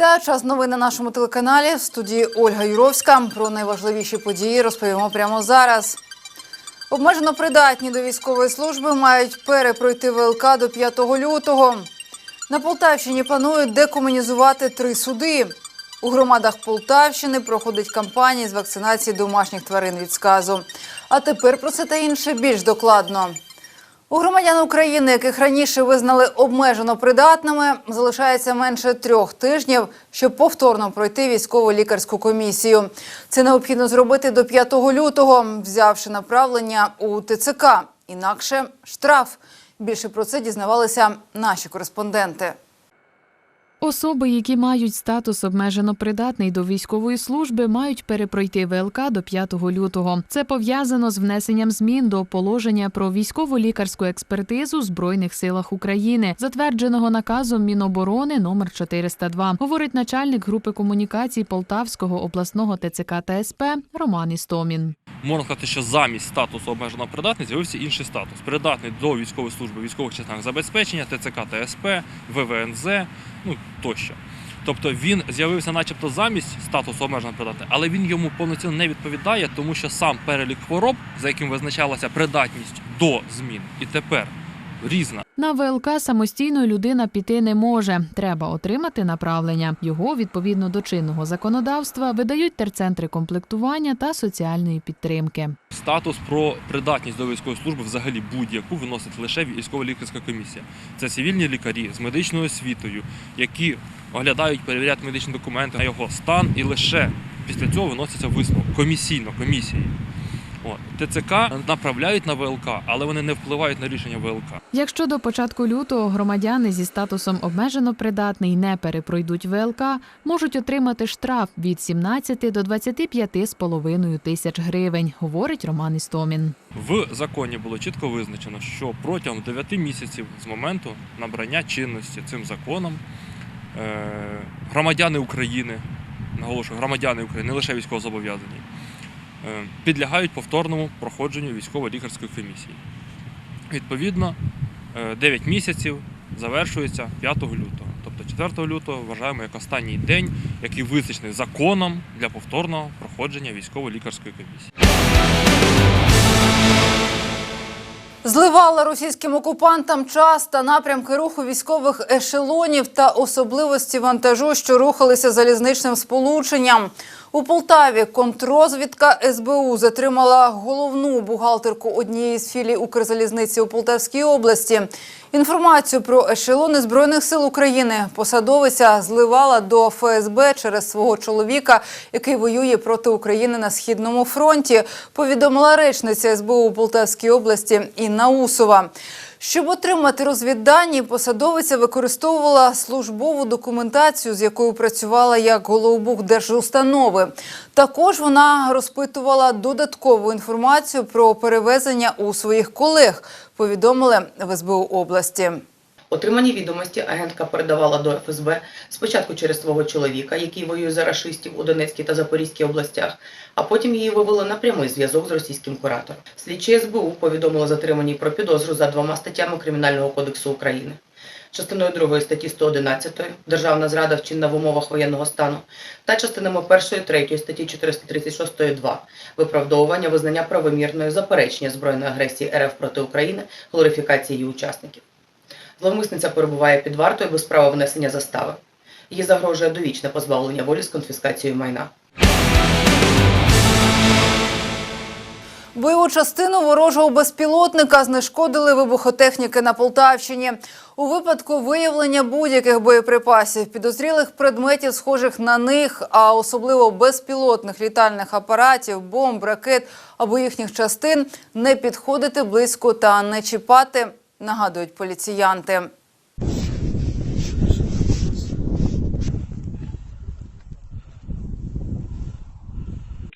Вітаю час новин на нашому телеканалі. В студії Ольга Юровська. Про найважливіші події розповімо прямо зараз. Обмежено придатні до військової служби мають перепройти ВЛК до 5 лютого. На Полтавщині планують декомунізувати три суди. У громадах Полтавщини проходить кампанія з вакцинації домашніх тварин від сказу. А тепер про це та інше більш докладно. У громадян України, яких раніше визнали обмежено придатними, залишається менше трьох тижнів, щоб повторно пройти військово лікарську комісію. Це необхідно зробити до 5 лютого, взявши направлення у ТЦК. Інакше штраф. Більше про це дізнавалися наші кореспонденти. Особи, які мають статус обмежено придатний до військової служби, мають перепройти ВЛК до 5 лютого. Це пов'язано з внесенням змін до положення про військово-лікарську експертизу в збройних силах України, затвердженого наказом Міноборони номер 402, говорить начальник групи комунікацій Полтавського обласного ТЦК та СП Роман Істомін. Можна сказати, що замість статусу обмежено придатний з'явився інший статус. Придатний до військової служби, військових частинах забезпечення, ТЦК та СП, ВВНЗ, ну тощо. Тобто він з'явився, начебто, замість статусу обмеженого придатний, але він йому повноцінно не відповідає, тому що сам перелік хвороб, за яким визначалася придатність до змін, і тепер різна. На ВЛК самостійно людина піти не може. Треба отримати направлення. Його відповідно до чинного законодавства видають терцентри комплектування та соціальної підтримки. Статус про придатність до військової служби взагалі будь-яку виносить лише військово-лікарська комісія. Це цивільні лікарі з медичною освітою, які оглядають, перевіряють медичні документи на його стан, і лише після цього виноситься висновок комісійно комісії. От. ТЦК направляють на ВЛК, але вони не впливають на рішення ВЛК. Якщо до початку лютого громадяни зі статусом обмежено придатний не перепройдуть ВЛК, можуть отримати штраф від 17 до 25,5 тисяч гривень, говорить Роман Істомін. В законі було чітко визначено, що протягом 9 місяців з моменту набрання чинності цим законом е, громадяни України, наголошую, громадяни України, не лише військовозобов'язані, підлягають повторному проходженню військово-лікарської комісії. Відповідно, е, 9 місяців завершується 5 лютого. Тобто 4 лютого вважаємо як останній день, який визначений законом для повторного проходження військово-лікарської комісії. Зливала російським окупантам час та напрямки руху військових ешелонів та особливості вантажу, що рухалися залізничним сполученням. У Полтаві контрозвідка СБУ затримала головну бухгалтерку однієї з філій Укрзалізниці у Полтавській області. Інформацію про ешелони Збройних сил України посадовиця зливала до ФСБ через свого чоловіка, який воює проти України на східному фронті. Повідомила речниця СБУ у Полтавській області Інна Усова. Щоб отримати розвіддані, посадовиця використовувала службову документацію, з якою працювала як головбух держустанови. Також вона розпитувала додаткову інформацію про перевезення у своїх колег, повідомили в СБУ області. Отримані відомості агентка передавала до ФСБ спочатку через свого чоловіка, який воює за рашистів у Донецькій та Запорізькій областях, а потім її вивели на прямий зв'язок з російським куратором. Слідчі СБУ повідомили затриманій про підозру за двома статтями Кримінального кодексу України. Частиною 2 статті 111 Державна зрада вчинена в умовах воєнного стану та частинами 1 3 статті 436 2 виправдовування визнання правомірної заперечення збройної агресії РФ проти України, глорифікації її учасників. Зловмисниця перебуває під вартою без права внесення застави. Їй загрожує довічне позбавлення волі з конфіскацією майна. Бойову частину ворожого безпілотника знешкодили вибухотехніки на Полтавщині. У випадку виявлення будь-яких боєприпасів, підозрілих предметів, схожих на них, а особливо безпілотних літальних апаратів, бомб, ракет або їхніх частин, не підходити близько та не чіпати, нагадують поліціянти.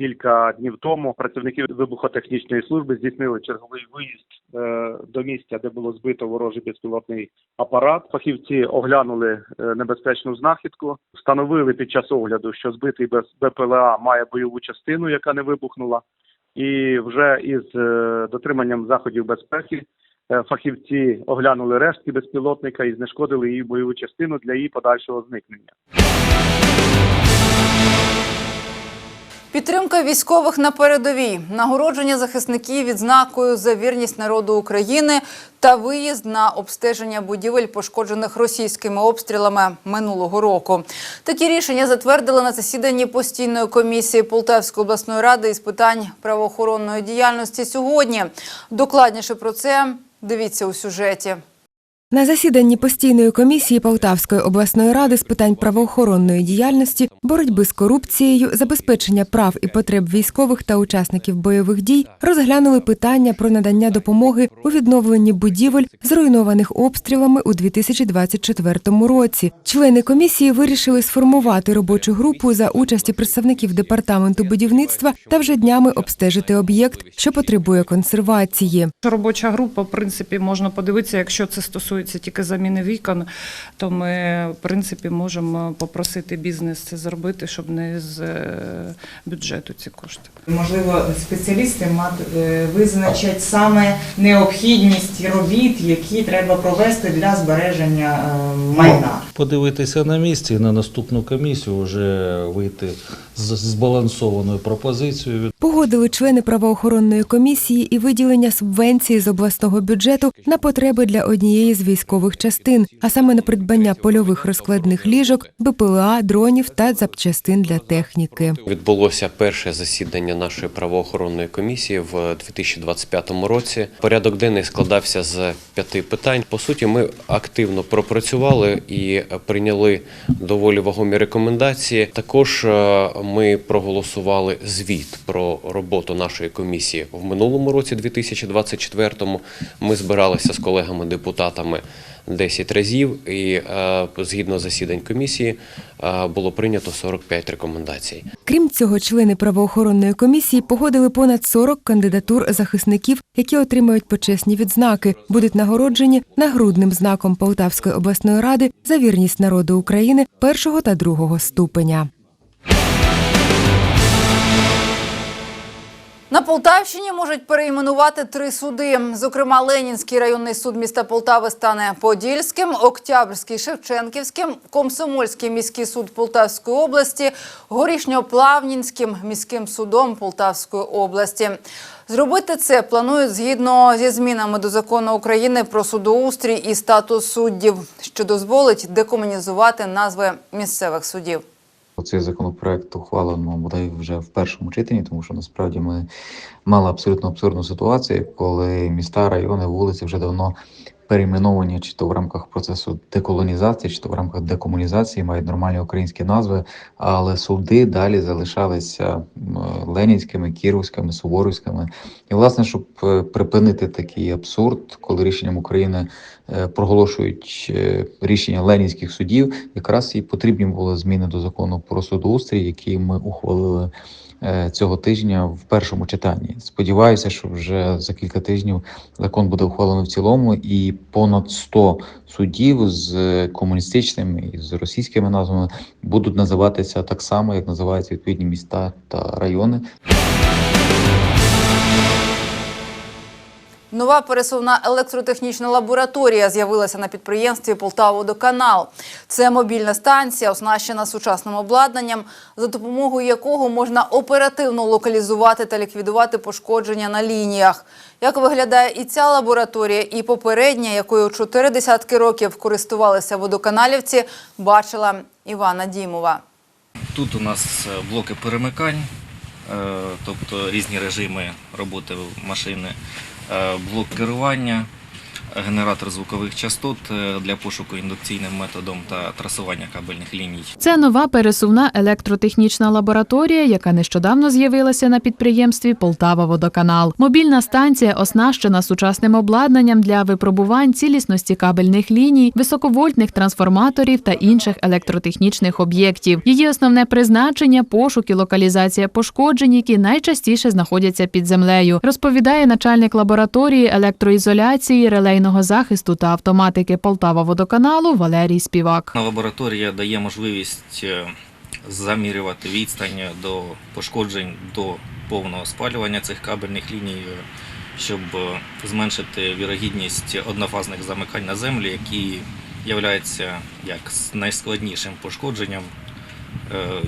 Кілька днів тому працівники вибухотехнічної служби здійснили черговий виїзд е, до місця, де було збито ворожий безпілотний апарат. Фахівці оглянули е, небезпечну знахідку, встановили під час огляду, що збитий без БПЛА має бойову частину, яка не вибухнула, і вже із е, дотриманням заходів безпеки Фахівці оглянули рештки безпілотника і знешкодили її бойову частину для її подальшого зникнення. Підтримка військових на передовій, нагородження захисників відзнакою за вірність народу України та виїзд на обстеження будівель, пошкоджених російськими обстрілами минулого року. Такі рішення затвердили на засіданні постійної комісії Полтавської обласної ради із питань правоохоронної діяльності сьогодні. Докладніше про це дивіться у сюжеті. На засіданні постійної комісії Полтавської обласної ради з питань правоохоронної діяльності, боротьби з корупцією, забезпечення прав і потреб військових та учасників бойових дій розглянули питання про надання допомоги у відновленні будівель, зруйнованих обстрілами у 2024 році. Члени комісії вирішили сформувати робочу групу за участі представників департаменту будівництва та вже днями обстежити об'єкт, що потребує консервації. Робоча група, в принципі, можна подивитися, якщо це стосується тільки заміни вікон, то ми, в принципі, можемо попросити бізнес це зробити, щоб не з е, бюджету ці кошти. Можливо, спеціалісти е, визначать саме необхідність робіт, які треба провести для збереження е, майна. Подивитися на місці і на наступну комісію вже вийти з збалансованою пропозицією. Погодили члени правоохоронної комісії і виділення субвенції з обласного бюджету на потреби для однієї з військових частин, а саме на придбання польових розкладних ліжок, БПЛА, дронів та запчастин для техніки. Відбулося перше засідання нашої правоохоронної комісії в 2025 році. Порядок денний складався з п'яти питань. По суті, ми активно пропрацювали і прийняли доволі вагомі рекомендації. Також е, ми проголосували звіт про роботу нашої комісії в минулому році, 2024-му. Ми збиралися з колегами-депутатами 10 разів, і е, згідно засідань комісії е, було прийнято 45 рекомендацій. Крім цього, члени правоохоронної комісії погодили понад 40 кандидатур захисників, які отримають почесні відзнаки, будуть нагороджені нагрудним знаком Полтавської обласної ради за вірність народу України першого та другого ступеня. На Полтавщині можуть перейменувати три суди. Зокрема, Ленінський районний суд міста Полтави стане Подільським, Октябрьський Шевченківським, Комсомольський міський суд Полтавської області, Горішньоплавнінським міським судом Полтавської області. Зробити це планують згідно зі змінами до закону України про судоустрій і статус суддів, що дозволить декомунізувати назви місцевих судів. Цей законопроект ухвалено бодай вже в першому читанні, тому що насправді ми мали абсолютно абсурдну ситуацію, коли міста, райони, вулиці вже давно перейменовані, чи то в рамках процесу деколонізації, чи то в рамках декомунізації мають нормальні українські назви, але суди далі залишалися ленінськими, кіровськими, суворівськими. І власне, щоб е, припинити такий абсурд, коли рішенням України е, проголошують е, рішення ленінських судів, якраз і потрібні були зміни до закону про судоустрій, які ми ухвалили цього тижня в першому читанні. Сподіваюся, що вже за кілька тижнів закон буде ухвалено в цілому, і понад 100 судів з комуністичними і з російськими назвами будуть називатися так само, як називаються відповідні міста та райони. Нова пересувна електротехнічна лабораторія з'явилася на підприємстві Полтаводоканал. Це мобільна станція, оснащена сучасним обладнанням, за допомогою якого можна оперативно локалізувати та ліквідувати пошкодження на лініях. Як виглядає і ця лабораторія, і попередня, якою чотири десятки років користувалися водоканалівці, бачила Івана Дімова. Тут у нас е, блоки перемикань, е, тобто різні режими роботи машини, блок керування, генератор звукових частот е, для пошуку індукційним методом та трасування кабельних ліній. Це нова пересувна електротехнічна лабораторія, яка нещодавно з'явилася на підприємстві Полтава Водоканал. Мобільна станція оснащена сучасним обладнанням для випробувань цілісності кабельних ліній, високовольтних трансформаторів та інших електротехнічних об'єктів. Її основне призначення пошук і локалізація пошкоджень, які найчастіше знаходяться під землею, розповідає начальник лабораторії електроізоляції, релейного захисту та автоматики Полтава Водоканалу Валерій Співак. Лабораторія дає можливість е, замірювати відстань до пошкоджень до повного спалювання цих кабельних ліній. щоб е, зменшити вірогідність однофазних замикань на землі, які являються як найскладнішим пошкодженням е,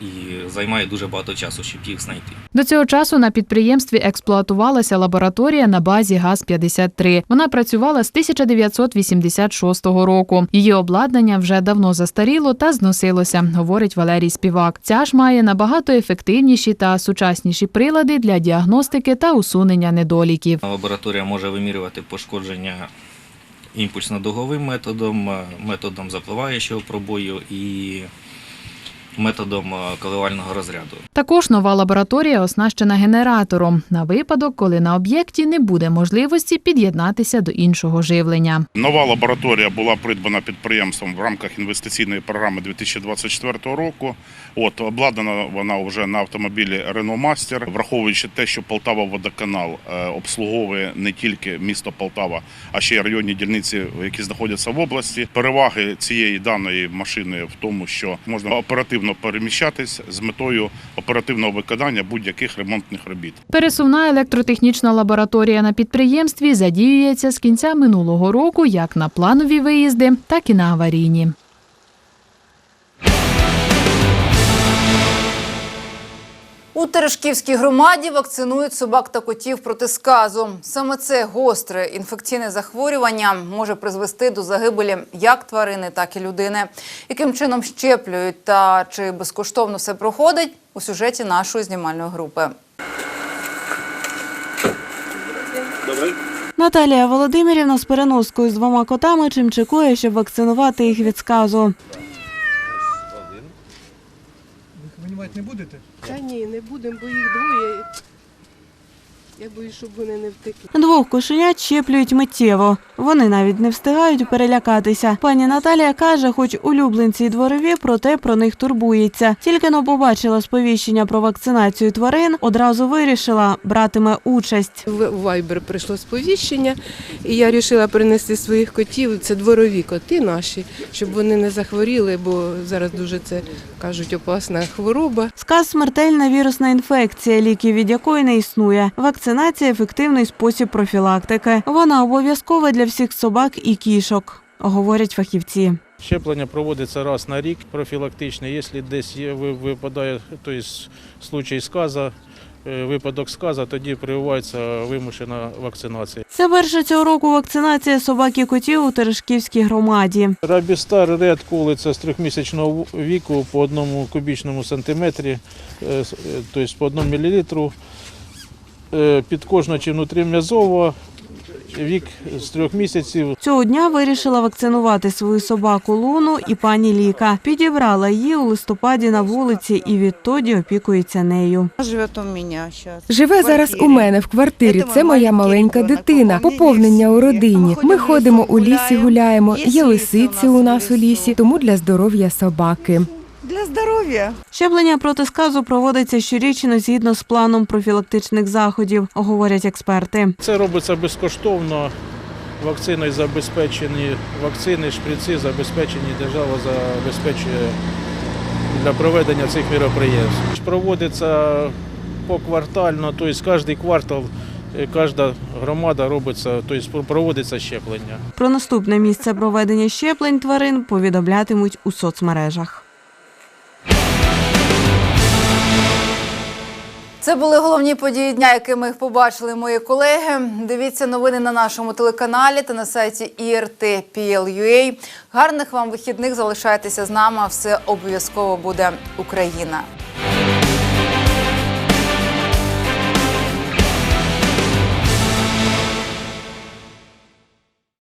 і займає дуже багато часу, щоб їх знайти. До цього часу на підприємстві експлуатувалася лабораторія на базі ГАЗ-53. Вона працювала з 1986 року. Її обладнання вже давно застаріло та зносилося, говорить Валерій Співак. Ця ж має набагато ефективніші та сучасніші прилади для діагностики та усунення недоліків. Лабораторія може вимірювати пошкодження імпульсно-дуговим методом, е, методом запливаючого пробою і методом е, коливального розряду. Також нова лабораторія оснащена генератором на випадок, коли на об'єкті не буде можливості під'єднатися до іншого живлення. Нова лабораторія була придбана підприємством в рамках інвестиційної програми 2024 року. От обладнана вона вже на автомобілі Renault Master, враховуючи те, що Полтава водоканал е, обслуговує не тільки місто Полтава, а ще й районні дільниці, які знаходяться в області. Переваги цієї даної машини в тому, що можна оперативно переміщатись з метою оперативного виконання будь-яких ремонтних робіт. Пересувна електротехнічна лабораторія на підприємстві задіюється з кінця минулого року як на планові виїзди, так і на аварійні. У Терешківській громаді вакцинують собак та котів проти сказу. Саме це гостре інфекційне захворювання може призвести до загибелі як тварини, так і людини. Яким чином щеплюють та чи безкоштовно все проходить у сюжеті нашої знімальної групи. Наталія Володимирівна з переноскою з двома котами чимчикує, щоб вакцинувати їх від сказу. Ви не будете? Та ні, не будемо, бо їх двоє. Я боюсь, щоб вони не втекли. Двох кошенят щеплюють миттєво. Вони навіть не встигають перелякатися. Пані Наталія каже, хоч улюбленці й дворові, проте про них турбується. Тільки но побачила сповіщення про вакцинацію тварин, одразу вирішила, братиме участь. В Viber прийшло сповіщення, і я вирішила принести своїх котів. Це дворові коти наші, щоб вони не захворіли, бо зараз дуже це кажуть опасна хвороба. Сказ смертельна вірусна інфекція, ліків від якої не існує. Вакцинація ефективний спосіб профілактики. Вона обов'язкова для всіх собак і кішок, говорять фахівці. Щеплення проводиться раз на рік профілактичне. Якщо десь випадає тобто, случай сказа, е, випадок сказа, тоді прививається вимушена вакцинація. Це перша цього року вакцинація собак і котів у Терешківській громаді. Рабістар Ред Кули з трьохмісячного віку по одному кубічному сантиметрі, тобто по одному мілілітру. Е, Під кожного чи внутрім'язово вік з трьох місяців Цього дня вирішила вакцинувати свою собаку Луну і пані Ліка. Підібрала її у листопаді на вулиці і відтоді опікується нею. Живет у. Живе зараз у мене в квартирі. Це моя маленька дитина. Поповнення у родині. Ми ходимо у лісі, гуляємо. Є лисиці у нас у лісі, тому для здоров'я собаки. Для здоров'я. Щеплення проти сказу проводиться щорічно згідно з планом профілактичних заходів, говорять експерти. Це робиться безкоштовно. Вакциною забезпечені вакцини, шприци забезпечені, держава забезпечує для проведення цих міроприємств. Проводиться поквартально, тобто кожен квартал, е, кожна громада робиться, тобто проводиться щеплення. Про наступне місце проведення щеплень тварин повідомлятимуть у соцмережах. Це були головні події дня, якими побачили мої колеги. Дивіться новини на нашому телеканалі та на сайті IRT.PL.UA. Гарних вам вихідних залишайтеся з нами. Все обов'язково буде Україна.